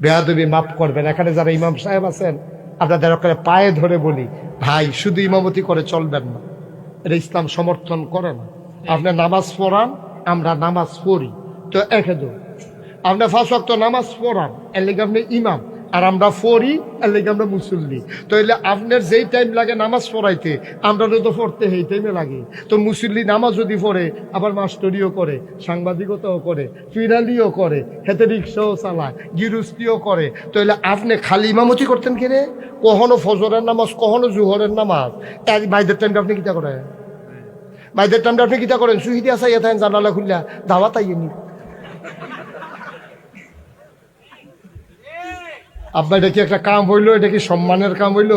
বেয়াদবি মাফ করবেন। এখানে যারা ইমাম সাহেব আছেন, আপনাদের ওখানে পায়ে ধরে বলি, ভাই, শুধু ইমামতি করে চলবেন না। এটা ইসলাম সমর্থন করে না। আপনি নামাজ পড়ান, আমরা নামাজ পড়ি। তো একে দু, আপনি ফাঁস নামাজ পড়ান, এর আপনি ইমাম। আর আমরা পড়ি আর লেগে আমরা মুসল্লি। তো এলে আপনার যেই টাইম লাগে নামাজ পড়াইতে আমরা তো পড়তে এই টাইমে লাগে। তো মুসল্লি নামাজ যদি পড়ে, আবার মাস্টরিও করে, সাংবাদিকতাও করে, ফিরালিও করে হেতে রিক্সাও চালায় গিরুস্তিও করে তো এলে আপনি খালি ইমামতি করতেন কিনে কখনো ফজরের নামাজ, কখনো জুহরের নামাজ। এক বাইদের টাইমটা আপনি কিতা করেন? বাইদের টাইমটা আপনি কিতা করেন? সুহিদি আসা ইয়ে থাকেন জানালা খুললা দাওয়াত আইনি আব্বা এটা কি একটা কাম হইল? এটা কি সম্মানের কাম হইল?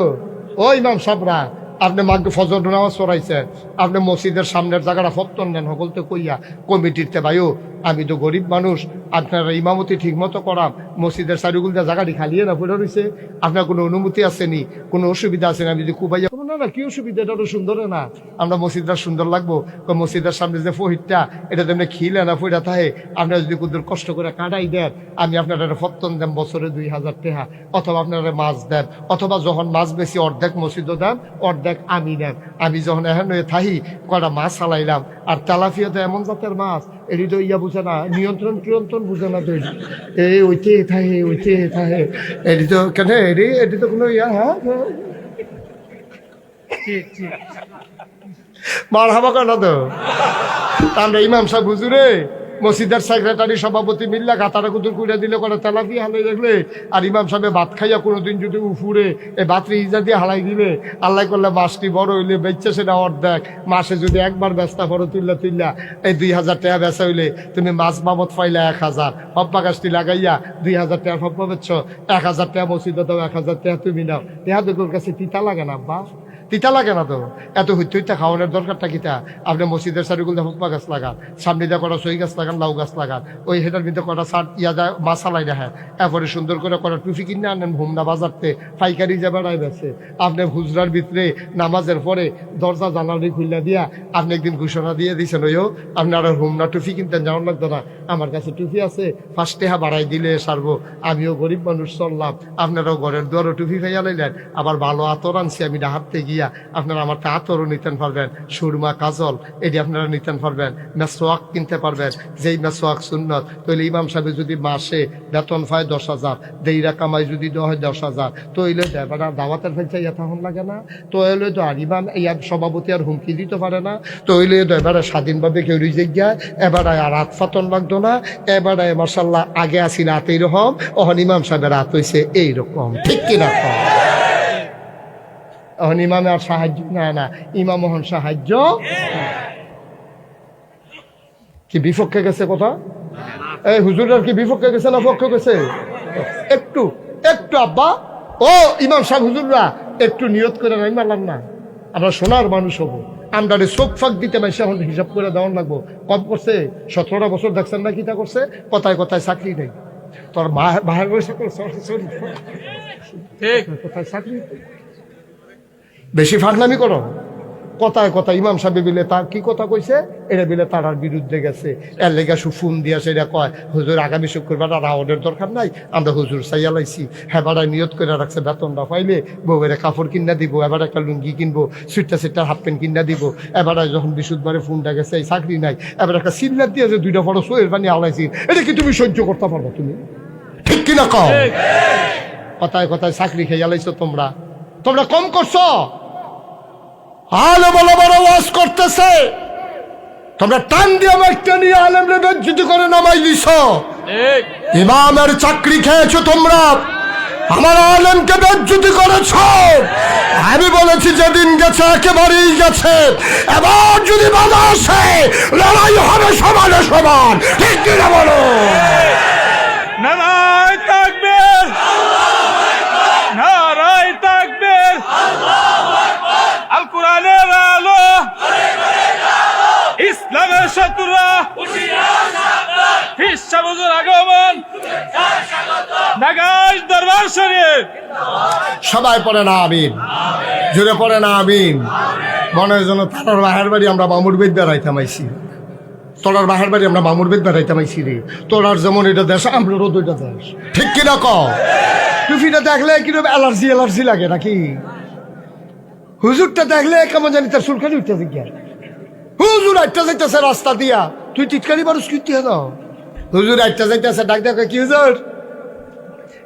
ও ইমাম সাবরা, আপনি মাগ ফজর নামাজ পড়াইছেন, আপনি মসজিদের সামনের জায়গাটা ফত্তন নেন বলতে কইয়া, কমিটিতে ভাইও, আমি তো গরিব মানুষ, আপনারা ইমামতি ঠিক মতো করাম মসজিদের চারিগুল দিয়ে জায়গাটি খালিয়ে না পড়ে রয়েছে আপনার কোনো অনুমতি আসেনি, কোনো অসুবিধা আসেনি, আমি যদি খুব না, কি অসুবিধা? এটা তো সুন্দর না। আমরা মসজিদটা সুন্দর লাগবো। মসজিদের সামনে যে ফহিরটা এটা তেমনি খিলে না ফইরা থাকে। আপনারা যদি কুদুর কষ্ট করে কাটাই দেন, আমি আপনারা ফত্তন দেন, বছরে দুই হাজার টাকা অথবা আপনারা মাছ দেন, অথবা যখন মাছ বেশি, অর্ধেক মসজিদও দেন, অর্ধেক আমি দেন। আমি যখন এখন থাহি কটা মাছ চালাইলাম আর তেলাফিয়া তো এমন জাতের মাছ, এটি তো ইয়া বুঝে না, নিয়ন্ত্রণ কিয়ন্ত্রণ বুঝে না তো এই ওইতে থাকে ওইতে থাকে। এটি তো কেন, এটি এটি তো কোনো ইয়া হ্যাঁ? মার কেন তো? তা আমরা ইমাম সাহেব হুজুরে, মসজিদের সেক্রেটারি সভাপতি মিল্লা গাতারা কুতুর কুড়ে দিলে করে তেলাপি আর ইমাম ভাত খাইয়া যদি উফুরে ভাতরি ইজা দিয়ে দিলে, আল্লাহ করলে মাসটি বড় হইলে বেচছে সেটা অর্ধেক। মাসে যদি একবার ব্যস্তা বড় তুললা তুললা এই দুই হাজার টাকা বেচা হইলে তুমি মাছ বাবদ পাইলা এক হাজার। হব্বা গাছটি লাগাইয়া দুই হাজার টাকা হব্বা বেচছ, এক হাজার টাকা মসজিদে দাও, এক হাজার টাকা তুমি নাও। তেহা তোর কাছে তিতা লাগে না বা তিতা লাগে না তো? এত হইতে হইতে খাওয়ানোর দরকারটা কিতা আপনি মসজিদের সারিগুলো হুকমা গাছ লাগান, সামনে দিয়ে কটা সই গাছ লাগান, লাউ গাছ লাগান, ওই হেটার ভিতরে কটা সার ইয়া যায় মাসালাই রাখে এরপরে সুন্দর করে কটা টুফি কিনে আনেন, হোমনা বাজারতে পাইকারি যে বেড়ায় বেছে। আপনি হুজরার ভিতরে নামাজের পরে দরজা, জানালি খুললা দিয়া আপনি একদিন ঘোষণা দিয়ে দিয়েছেন ওইও আপনার হোমনা টুফি কিনতে যাওয়ার লাগতো না। আমার কাছে টুফি আছে ফার্স্ট টেহা বাড়াই দিলে সারবো। আমিও গরিব মানুষ চললাম, আপনারাও ঘরের দুয়ারও টুফি খাইয়া লাইলেন। আবার ভালো আতর আনছি, আমি ডাহাতে গিয়া আপনারা আমার তা আতরও নিতেন পারবেন, সুরমা, কাজল এটি আপনারা নিতেন পারবেন মেসোয়াক কিনতে পারবেন, যেই মেসোয়াক সুন্নত তাহলে ইমাম সাহেব যদি মাসে বেতন পায় দশ হাজার, দেইরা কামাই যদি হয় দশ হাজার তো এলে দেবারা দাওয়াতের ফেলছে তখন লাগে না তো এলে তো আর ইমাম ইয়ার সভাপতি আর হুমকি দিতে পারে না তো এলে তো এবারে স্বাধীনভাবে কেউ রিজে গিয়া এবারে আর হাত ফাতন লাগতো না, এবারে মার্শাল্লাহ আগে আসি রাত এইরকম অহন ইমাম সাহেবের রাত হয়েছে এইরকম, ঠিক কিনা? এখন ইমামে আর সাহায্য না না ইমাম হন সাহায্য। কি বিপক্ষে গেছে কথা? এই হুজুরের কি বিপক্ষে গেছে না পক্ষে গেছে? একটু একটু আব্বা। ও ইমাম সাহেব হুজুররা একটু নিয়ত করে নাই মারলাম না। আমরা সোনার মানুষ হব। আমরা চোখ ফাঁক দিতে মাইসে এখন হিসাব করে দেওয়ার লাগবো। কম করছে সতেরোটা বছর দেখছেন না কিটা করছে? কথায় কথায় চাকরি নেই। তোর বাহার বয়সে কোথায় চাকরি বেশি ফাঁকনামি করো। কথায় কথা ইমাম সাহেব বিলে তার কি কথা কইছে? এটা বিলে তার বিরুদ্ধে গেছে। এর লেগে সুফুন দিয়া সেটা কয় হুজুর আগামী শুক্রবার আর আওয়ার্ডের দরকার নাই আমরা হুজুর চাইয়া লাইছি। হ্যাঁ নিয়ত করে রাখছে বেতনটা পাইলে বউয়ের কাপড় কিনা দিব এবার একটা লুঙ্গি কিনবো সুইটটা সেটটা হাফ প্যান্ট কিনা দিব। এবারে যখন বিশুদ্ধবারে ফোনটা গেছে এই চাকরি নাই। এবার একটা সিলিন্ডার দিয়ে যে দুইটা বড় সোয়ের পানি আলাইছি এটা কি তুমি সহ্য করতে পারব তুমি? ঠিক কিনা কও? কথায় কথায় চাকরি খেয়ে আলাইছো তোমরা। তোমরা কম করছ। আলে বড় বড় ওয়াজ করতেছে। তোমরা টান দিয়ে মাইকটা নিয়ে আলেমরে বেজ্জিত করে নামাই দিছ। ইমামের চাকরি খেয়েছো তোমরা। আমার আলেমকে বেজ্জুতি করেছ। আমি বলেছি যেদিন গেছে একেবারেই গেছে। এবার যদি বাধা আসে লড়াই হবে সমানে সমান। ঠিক কিনা বলো? নারায় সবাই পড়ে না, আমিন। জুড়ে পড়ে না, আমিন। মনে হয় যেন তারার বাহের বাড়ি আমরা মামুর বেদ বেড়াইতাম আইসি তোরার বাহার বাড়ি আমরা মামুর বেদ বেড়াইতাম আইসি রে। তোরার যেমন এটা দেশ আমরারও দুইটা দেশ। ঠিক কিনা ক টুফিটা দেখলে কীরকম অ্যালার্জি অ্যালার্জি লাগে নাকি? হুজুরটা দেখলে কেমন জানি তার সুলখানি উঠতে গিয়া হুজুর আটটা যাইতেছে রাস্তা দিয়া। তুই টিটকারি বারুস কিনতে দাও হুজুর আটটা যাইতেছে, ডাক দেখো, কি হুজুর?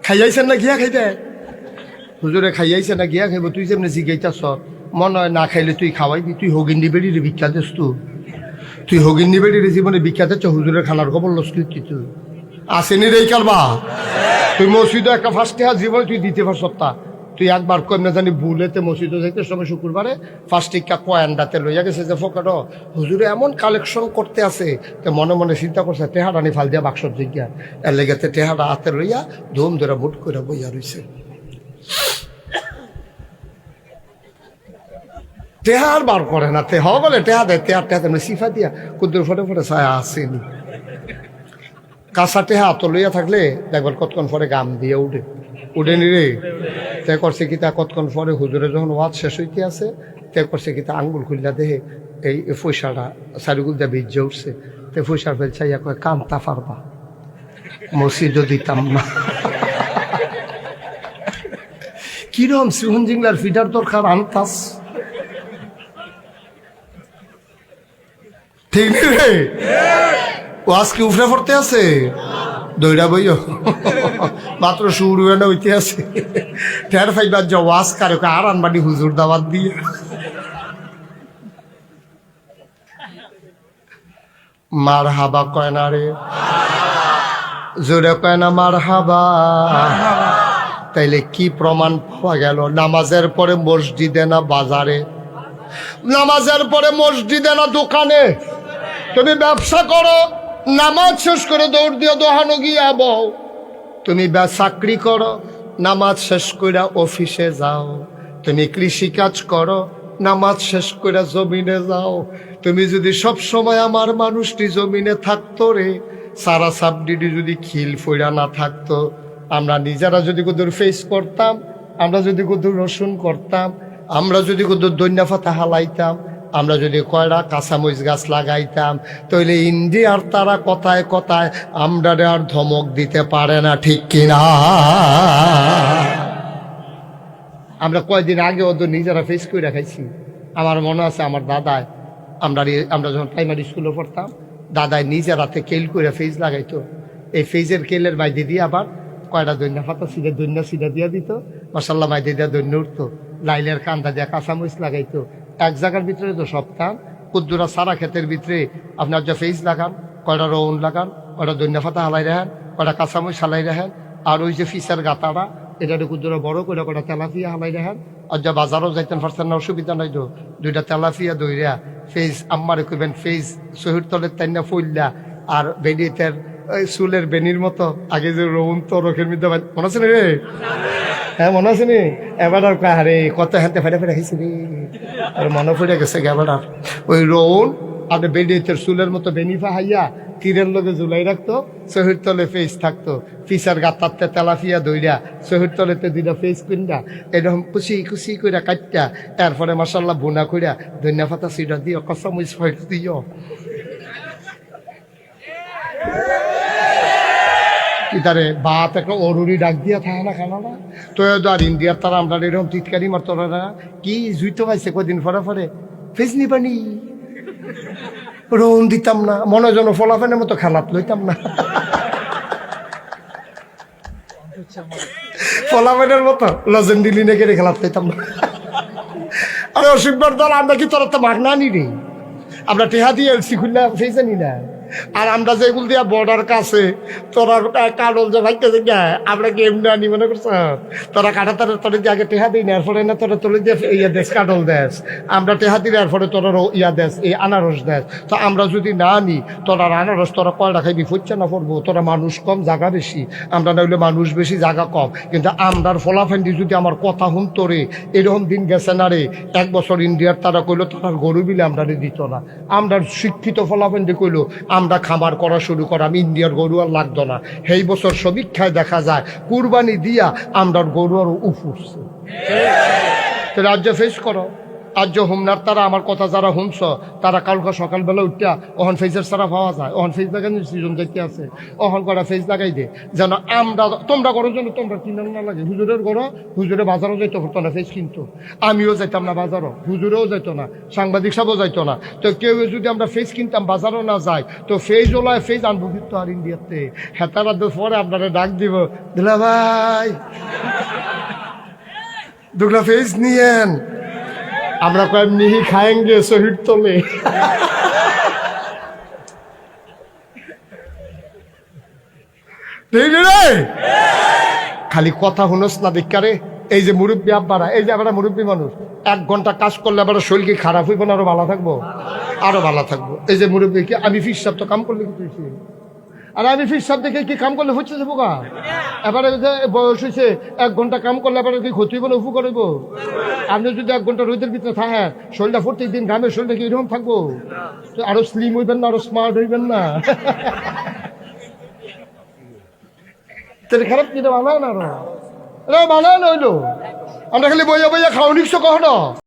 খাইয়াইছেন না গিয়া খাইতে? হুজুরে খাইয়াইছে না, গিয়া খাইব, তুই যেমনি জিগাইতাছ, মনে হয় না খাইলে তুই খাওয়াইবি তুই হগিন্দি বেড়ি ভিক্ষা দিস তু। তুই হগিন্দি বেড়ি জীবনে ভিক্ষা দিচ্ছ হুজুরের খানার খবর লস তুই। আসেনি রে কালবা? তুই মসজিদে একটা ফার্স্ট হাত, জীবনে তুই দিতে পারছ তা। তুই একবার কই না জানি ভুলেতে মসজিদে যাইতে সময় শুক্রবারে ফার্স্ট টিকা কয়ান্ডাতে লইয়া গেছে যে ফোকাট হুজুরে এমন কালেকশন করতে আছে তো মনে মনে চিন্তা করছে টেহারানি ফাল দিয়া বাক্সর জিজ্ঞা এর লেগেতে টেহারা হাতে লইয়া ধুম ধরে বুট করে বইয়া রইছে। টেহার বার করে না তেহ বলে টেহা দেয় তেহার টেহা তেমনি সিফা দিয়া, কুদ্দুর ফটে ফটে ছায়া আসেনি কাঁচা টেহা তো লইয়া থাকলে দেখবার কতক্ষণ পরে গাম দিয়ে উঠে। উঠে নি রে। তে করছে কি তা, কতক্ষণ পরে হুজুরে যখন ওয়াজ শেষ হইতে আছে, তে করছে কি তা, আঙ্গুল খুললা দেহে এই পয়সাটা সারিগুল দিয়ে বীর্য উঠছে। তে পয়সার ফেল চাইয়া কয়, কান্তা পারবা মসজিদও দিতাম না। কিরম সিহন জিংলার ফিটার দরকার, আনতাস? ঠিক রে? ওয়াজ কি উফরে পড়তে আছে? দইরা বইও। মাত্র হয়ে না হইতে আছে। ঠের ফাইবার যা ওয়াজ কারে আর আনবানি হুজুর দাওয়াত দিয়ে। মার হাবা কয় না রে? জোরে কয় না মার হাবা তাইলে কি প্রমাণ পাওয়া গেল? নামাজের পরে মসজিদে না বাজারে? নামাজের পরে মসজিদে না দোকানে? তুমি ব্যবসা করো, নামাজ শেষ করে দৌড় দিয়ে দোহানো গিয়া বউ তুমি চাকরি করো, নামাজ শেষ করে অফিসে যাও। তুমি কৃষি কাজ করো, নামাজ শেষ করে জমিনে যাও। তুমি যদি সব সময় আমার মানুষটি জমিনে থাকতো রে, সারা সাবডিডি যদি খিল ফইরা না থাকতো আমরা নিজেরা যদি কুদুর ফেস করতাম, আমরা যদি কুদুর রসুন করতাম, আমরা যদি কুদুর দৈন্য ফাতা হালাইতাম, আমরা যদি কয়রা কাঁচামরিচ গাছ লাগাইতাম তাহলে ইন্ডিয়ার তারা কথায় কথায় আমরা আর ধমক দিতে পারে না, ঠিক কিনা আমরা কয়েকদিন আগে ওদের নিজেরা ফেস করে খাইছি। আমার মনে আছে আমার দাদায়, আমরা আমরা যখন প্রাইমারি স্কুলে পড়তাম, দাদায় নিজের হাতে কেল করে ফেজ লাগাইতো। এই ফেজের কেলের বাইদে দিয়ে আবার কয়টা দৈন্য ফাতা সিধে দৈন্য, সিধা দিয়ে দিত। মশাল্লা বাইদে দিয়ে দৈন্য উঠতো। লাইলের কান্দা দিয়ে কাঁচামরিচ লাগাইতো। এক জায়গার ভিতরে তো সব সপ্তাহ কুদ্দুরা সারা ক্ষেতের ভিতরে আপনার যা ফেস লাগান, কয়টা রৌন লাগান, কয়টা দৈন্য ফাতা হালাই রাখেন, কয়টা কাঁচামরিচ হালাই রাখেন, আর ওই যে ফিসের গাতাটা, এটা কুদ্দুরা বড় করে কয়টা তেলাপিয়া হালাই রাখেন। আর যা বাজারও যাইতেন পারছেন না, অসুবিধা নাই তো। দুইটা তেলাপিয়া দইরা ফেজ আম্মারে কইবেন ফেজ শহীদ তলের তাইনা ফইল্লা, আর বেডিতের ওই চুলের বেনির মতো। আগে যে রৌন তো রোখের মধ্যে মনে আছে রে? হ্যাঁ মনে আছে নি? এবার আর আরে, কত হাতে ফেটে ফেটে খাইছি রে। আর মনে পড়ে গেছে এবার আর। ওই রৌন আর বেডিতের চুলের মতো বেনি ফাহাইয়া তীরের লোকে ঝুলাই রাখতো, শহীদ তলে ফেস থাকতো। ফিসার গাতারতে তেলাফিয়া দইরা, শহীদ তলেতে দুইটা ফেস কিনরা এরকম কুচি কুচি কইরা কাটটা তারপরে মাসাল্লাহ বোনা কইরা ধনিয়া পাতা সিটা দিও ফয়েট দিও। ইতারে বাত একটা অরুরি ডাক দিয়া থাকে না কেন না? তো আর ইন্ডিয়ার তারা আমরা এরকম টিটকারি মারতো না। কি জুইতো পাইছে কদিন পরে পরে? ফেস নিবানি রোন দিতাম না মনে যেন ফলাফেনের মতো খেলাত লইতাম না। ফলাফেনের মতো লজেন দিলি নেগে খেলাত লইতাম না। আরে অসুখবার দল, আমরা কি তোর তো মাগনা নি রে? আমরা টেহা দিয়ে এলসি খুললে সেই জানি না। আর আমরা যেগুলো দিয়া বর্ডার কাছে, তোরা কাডল যে ভাইতে গা আমরা গেম না নি মনে করছ? তোরা কাটা তোরা তোর দিয়ে আগে টেহা দিই না এরপরে না তোরা তোর দিয়ে ইয়া দেশ কাডল দেশ। আমরা টেহা দিলে এরপরে তোরা ইয়া দেশ, এই আনারস দেশ। তো আমরা যদি না নি তোরা আনারস, তোরা কয়টা খাইবি, ফুচ্ছে না পড়ব তোরা মানুষ কম জায়গা বেশি। আমরা নইলে মানুষ বেশি জায়গা কম। কিন্তু আমরার ফলাফেন্ডি যদি আমার কথা হুন তোরে এরকম দিন গেছে না রে, এক বছর ইন্ডিয়ার তারা কইলো, তার গরু বিলে আমরা দিত না। আমরা শিক্ষিত ফলাফেন্ডি কইলো আমরা খামার করা শুরু করাম ইন্ডিয়ার গরু আর লাগতো না। সেই বছর সমীক্ষায় দেখা যায় কুরবানি দিয়া আমরা গরু আর উফুরছে। রাজ্য ফেস করো। আজ যে হুমনার, তারা আমার কথা যারা হুমছ, তারা কালকে সকালবেলা উঠিয়া অহন ফেজের সারা পাওয়া যায়। অহন ফেজ লাগাই সিজন দেখতে আছে। অহন করা ফেজ লাগাই দে। যেন আমরা, তোমরা করো যেন তোমরা কিনার না লাগে। হুজুরের করো হুজুরে বাজারও যাইতে হতো না ফেজ কিনতো। আমিও যাইতাম না বাজারও, হুজুরেও যাইতো না, সাংবাদিক সাহেবও যাইতো না। তো কেউ যদি আমরা ফেজ কিনতাম, বাজারও না যাই তো ফেজ ওলায় ফেজ আনব কিন্তু আর ইন্ডিয়াতে। হেতারা পরে আপনারা ডাক দিব দিলা ভাই দুগলা ফেজ নিয়েন। আমরা কয়েক নিহি খায়েঙ্গে শহীদ তোলে। খালি কথা শুনোস না দেখারে এই যে মুরব্বী আব্বারা, এই যে আবার মুরব্বী মানুষ, এক ঘণ্টা কাজ করলে আবার শরীর কি খারাপ হইব না আরও ভালো থাকব? আরও ভালো থাকব। এই যে মুরব্বী কি, আমি ফিস সাহেব তো কাম করলে আর আমি ফিস সাহেব দেখে কি কাম করলে হচ্ছে যে বোকা? এবারে বয়স হয়েছে, এক ঘণ্টা কাম করলে এবারে কি ক্ষতি হইব না আপনি যদি এক ঘণ্টা রোদের ভিতরে শরীরটা শরীরটা কি এরকম থাকব? আরও স্লিম হইবেন না, আরও স্মার্ট হইবেন না? তাহলে খারাপ কিনা বানায় না আরও বানায় না হইল। আমরা খালি বইয়া বইয়া খাওয়া নিচ্ছ কখনো?